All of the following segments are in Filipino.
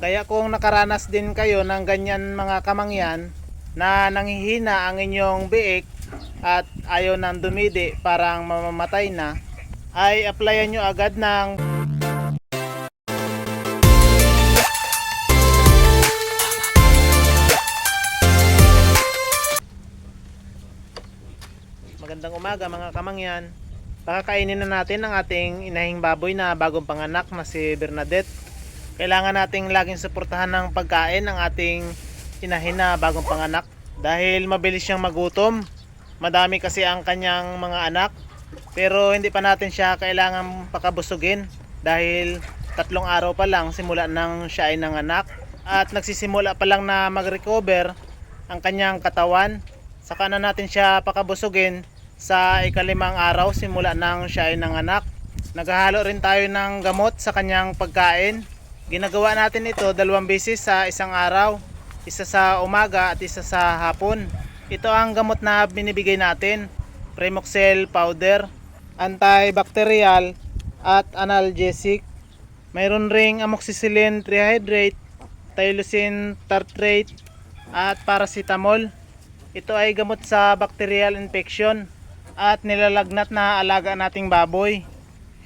Kaya kung nakaranas din kayo ng ganyan mga kamangyan na nanghihina ang inyong biik at ayaw nang dumidi parang mamamatay na ay applyan nyo agad ng Magandang umaga mga kamangyan. Pakakainin na natin ang ating inahing baboy na bagong panganak na si Bernadette. Kailangan nating laging suportahan ng pagkain ang ating inahin na bagong panganak. Dahil mabilis siyang magutom. Madami kasi ang kanyang mga anak. Pero hindi pa natin siya kailangan pakabusugin. Dahil tatlong araw pa lang simula nang siya ay nanganak. At nagsisimula pa lang na mag-recover ang kanyang katawan. Saka na natin siya pakabusugin sa ikalimang araw simula nang siya ay nanganak. Naghahalo rin tayo ng gamot sa kanyang pagkain ginagawa natin ito dalawang beses sa isang araw. Isa sa umaga at isa sa hapon. Ito ang gamot na binibigay natin. Premoxel powder antibacterial at analgesic. Mayroon ring amoxicillin trihydrate tylosin tartrate at paracetamol. Ito ay gamot sa bacterial infection at nilalagnat na alaga nating baboy.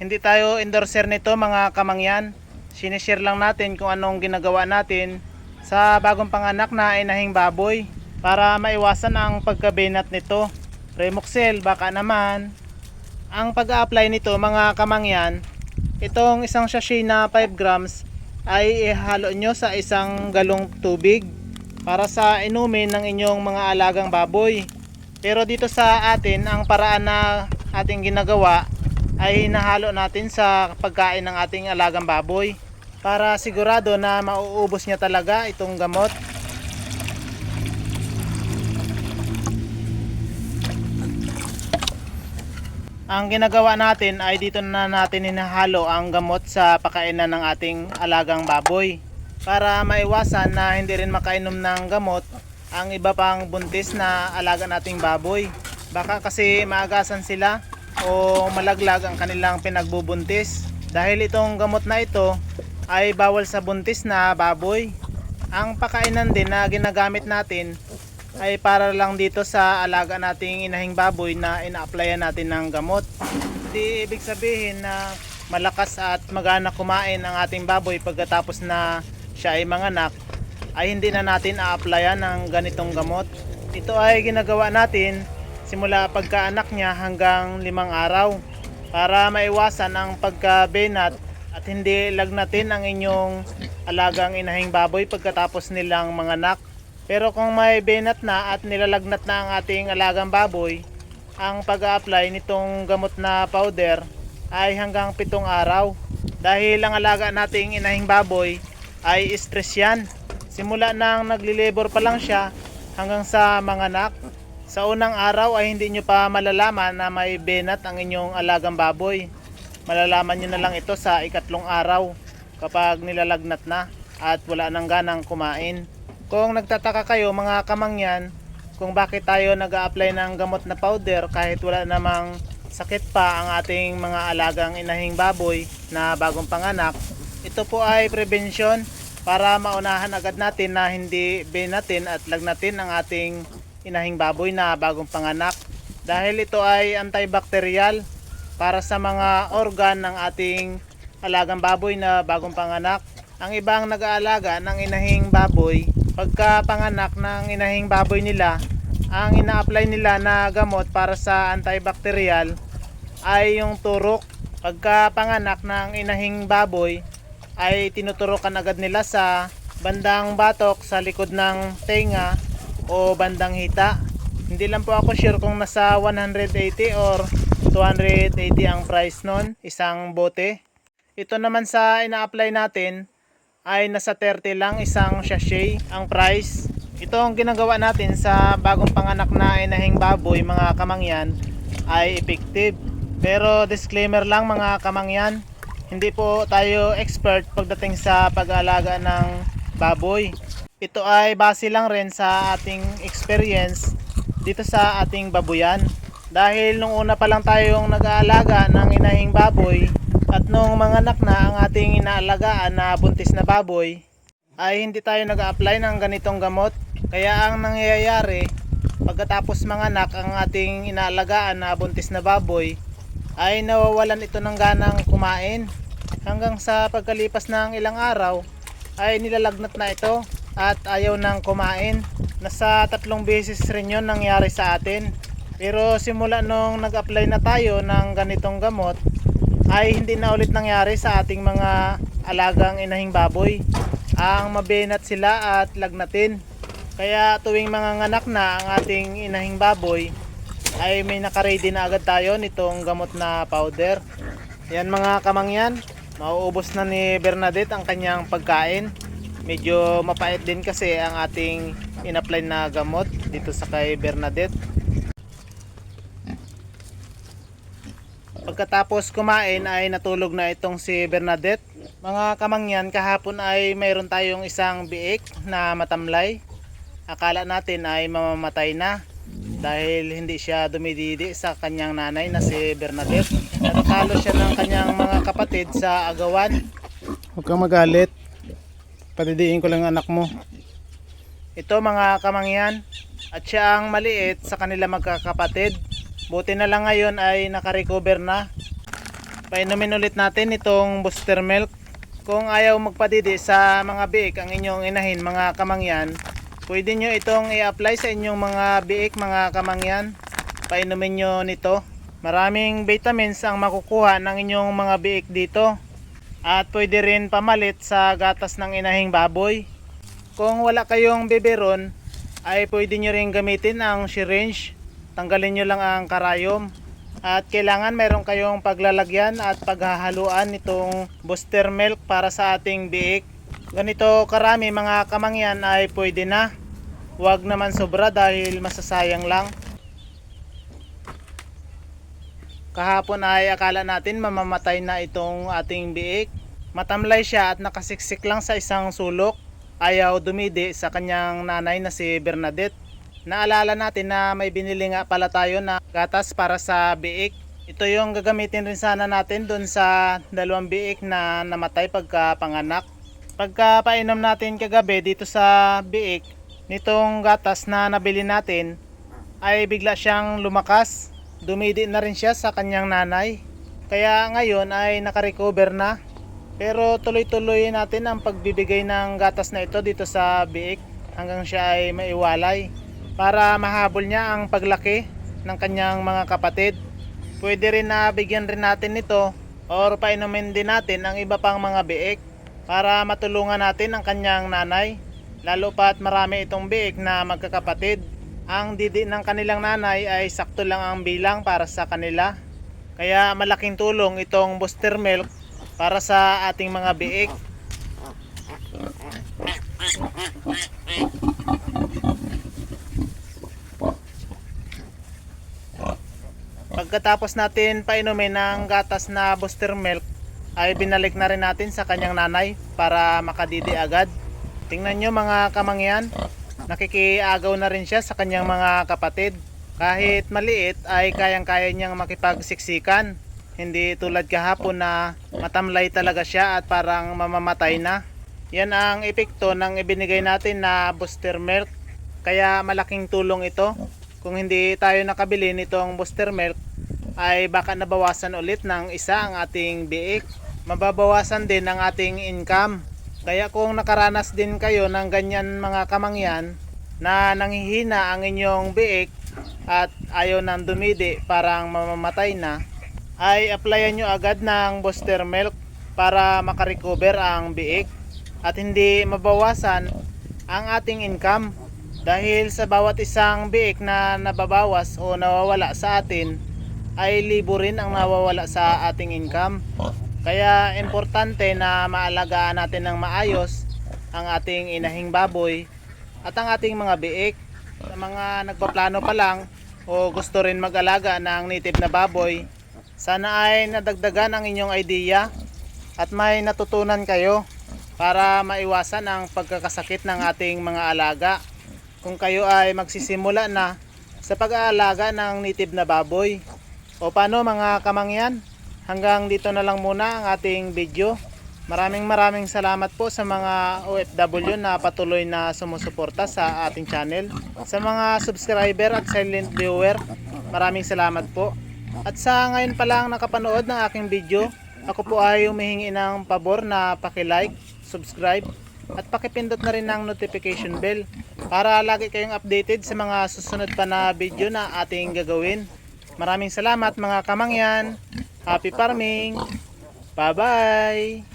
Hindi tayo endorser nito mga kamangyan. Sinishare lang natin kung anong ginagawa natin sa bagong panganak na inahing baboy para maiwasan ang pagkabinat nito. Remoxel baka naman. Ang pag-apply nito mga kamangyan, itong isang sachet na 5 grams ay ihalo nyo sa isang galong tubig para sa inumin ng inyong mga alagang baboy. Pero dito sa atin, ang paraan na ating ginagawa ay hinahalo natin sa pagkain ng ating alagang baboy para sigurado na mauubos niya talaga itong gamot. Ang ginagawa natin ay dito na natin hinahalo ang gamot sa pakainan ng ating alagang baboy para maiwasan na hindi rin makainom ng gamot ang iba pang buntis na alaga nating baboy. Baka kasi maagasan sila o malaglag ang kanilang pinagbubuntis. Dahil itong gamot na ito ay bawal sa buntis na baboy. Ang pakainan din na ginagamit natin ay para lang dito sa alaga nating inahing baboy na ina-applyan natin ng gamot. Hindi ibig sabihin na malakas at magana kumain ang ating baboy pagkatapos na siya ay manganak ay hindi na natin a-applyan ng ganitong gamot. Ito ay ginagawa natin simula pagkaanak niya hanggang limang araw para maiwasan ang pagkabenat at hindi lagnatin ang inyong alagang inahing baboy pagkatapos nilang manganak. Pero kung may benat na at nilalagnat na ang ating alagang baboy, ang pag-apply nitong gamot na powder ay hanggang pitong araw. Dahil ang alaga nating inahing baboy ay stress yan. Simula nang nagli-labor pa lang siya hanggang sa manganak. Sa unang araw ay hindi nyo pa malalaman na may benat ang inyong alagang baboy. Malalaman nyo na lang ito sa ikatlong araw kapag nilalagnat na at wala nang ganang kumain. Kung nagtataka kayo mga kamangyan kung bakit tayo nag apply ng gamot na powder kahit wala namang sakit pa ang ating mga alagang inahing baboy na bagong panganak, ito po ay prevention para maunahan agad natin na hindi benatin at lagnatin ang ating inahing baboy na bagong panganak. Dahil ito ay antibacterial para sa mga organ ng ating alagang baboy na bagong panganak. Ang ibang nag-aalaga ng inahing baboy, pagka panganak ng inahing baboy nila, ang ina-apply nila na gamot para sa antibacterial ay yung turok. Pagka panganak ng inahing baboy, ay tinuturokan agad nila sa bandang batok sa likod ng tenga o bandang hita. Hindi lang po ako sure kung nasa 180 or 280 ang price nun, isang bote. Ito naman sa ina-apply natin ay nasa 30 lang isang sachet ang price. Ito ang ginagawa natin sa bagong panganak na inahing baboy mga kamangyan ay effective. Pero disclaimer lang mga kamangyan, hindi po tayo expert pagdating sa pag-aalaga ng baboy. Ito ay base lang rin sa ating experience dito sa ating babuyan. Dahil nung una pa lang tayong nag-aalaga ng inahing baboy at nung manganak na ang ating inaalagaan na buntis na baboy, ay hindi tayo nag-apply ng ganitong gamot. Kaya ang nangyayari, pagkatapos manganak ang ating inaalagaan na buntis na baboy, ay nawawalan ito ng ganang kumain. Hanggang sa pagkalipas ng ilang araw, ay nilalagnat na ito at ayaw nang kumain. Nasa tatlong beses rin yun nangyari sa atin. Pero simula nung nag-apply na tayo ng ganitong gamot, ay hindi na ulit nangyari sa ating mga alagang inahing baboy. Ang mabinat sila at lagnatin. Kaya tuwing mga nganak na ang ating inahing baboy, ay may nakaready na agad tayo nitong gamot na powder. Yan mga kamangyan, mauubos na ni Bernadette ang kanyang pagkain. Medyo mapait din kasi ang ating in-apply na gamot dito sa kay Bernadette. Pagkatapos kumain ay natulog na itong si Bernadette. Mga kamangyan, kahapon ay mayroon tayong isang biik na matamlay. Akala natin ay mamamatay na dahil hindi siya dumididi sa kanyang nanay na si Bernadette. Natatalo siya ng kanyang mga kapatid sa agawan. Huwag kang magalit. Padidiin ko lang ang anak mo. Ito mga kamangyan, at siya ang maliit sa kanila magkakapatid. Buti na lang ngayon ay nakarecover na. Painumin ulit natin itong booster milk. Kung ayaw magpadidi sa mga biik ang inyong inahin mga kamangyan, pwede nyo itong i-apply sa inyong mga biik mga kamangyan. Painumin nyo nito. Maraming vitamins ang makukuha ng inyong mga biik dito. At pwede rin pamalit sa gatas ng inahing baboy. Kung wala kayong biberon, ay pwede nyo rin gamitin ang syringe. Tanggalin nyo lang ang karayom. At kailangan meron kayong paglalagyan at paghahaluan nitong booster milk para sa ating biik. Ganito karami mga kamangyan ay pwede na. Huwag naman sobra dahil masasayang lang. Kahapon ay akala natin mamamatay na itong ating biik. Matamlay siya at nakasiksik lang sa isang sulok. Ayaw dumidi sa kanyang nanay na si Bernadette. Naalala natin na may binili nga pala tayo na gatas para sa biik. Ito yung gagamitin rin sana natin doon sa dalawang biik na namatay pagka panganak. Pagka painom natin kagabi dito sa biik, nitong gatas na nabili natin, ay bigla siyang lumakas. Dumidi na rin siya sa kanyang nanay. Kaya ngayon ay nakarecover na. Pero tuloy-tuloy natin ang pagbibigay ng gatas na ito dito sa biik hanggang siya ay maiwalay para mahabol niya ang paglaki ng kanyang mga kapatid. Pwede rin na bigyan rin natin nito or painumin din natin ang iba pang mga biik para matulungan natin ang kanyang nanay. Lalo pa at marami itong biik na magkakapatid. Ang didi ng kanilang nanay ay sakto lang ang bilang para sa kanila. Kaya malaking tulong itong booster milk para sa ating mga biik. Pagkatapos natin painumin ng gatas na booster milk, ay binalik na rin natin sa kanyang nanay para makadidi agad. Tingnan nyo mga kamangyan, nakikiagaw na rin siya sa kanyang mga kapatid. Kahit maliit ay kayang-kaya niyang makipagsiksikan. Hindi tulad kahapon na matamlay talaga siya at parang mamamatay na. Yan ang epekto ng ibinigay natin na booster milk. Kaya malaking tulong ito. Kung hindi tayo nakabili nitong booster milk, ay baka nabawasan ulit ng isa ang ating biik. Mababawasan din ang ating income. Kaya kung nakaranas din kayo ng ganyan mga kamangyan na nanghihina ang inyong biik at ayaw nang dumidi parang mamamatay na, ay applyan nyo agad ng booster milk para makarecover ang biik at hindi mabawasan ang ating income dahil sa bawat isang biik na nababawas o nawawala sa atin ay libo rin ang nawawala sa ating income kaya importante na maalagaan natin ng maayos ang ating inahing baboy at ang ating mga biik sa mga nagpaplano pa lang o gusto rin mag-alaga ng native na baboy sana ay nadagdagan ang inyong idea at may natutunan kayo para maiwasan ang pagkakasakit ng ating mga alaga. Kung kayo ay magsisimula na sa pag-aalaga ng native na baboy. O paano mga kamangyan? Hanggang dito na lang muna ang ating video. Maraming maraming salamat po sa mga OFW na patuloy na sumusuporta sa ating channel. Sa mga subscriber at silent viewer, maraming salamat po. At sa ngayon pa lang nakapanood ng aking video, ako po ay humihingi ng pabor na paki-like, subscribe, at pakipindot na rin ng notification bell para lagi kayong updated sa mga susunod pa na video na ating gagawin. Maraming salamat mga kamangyan. Happy farming. Bye-bye.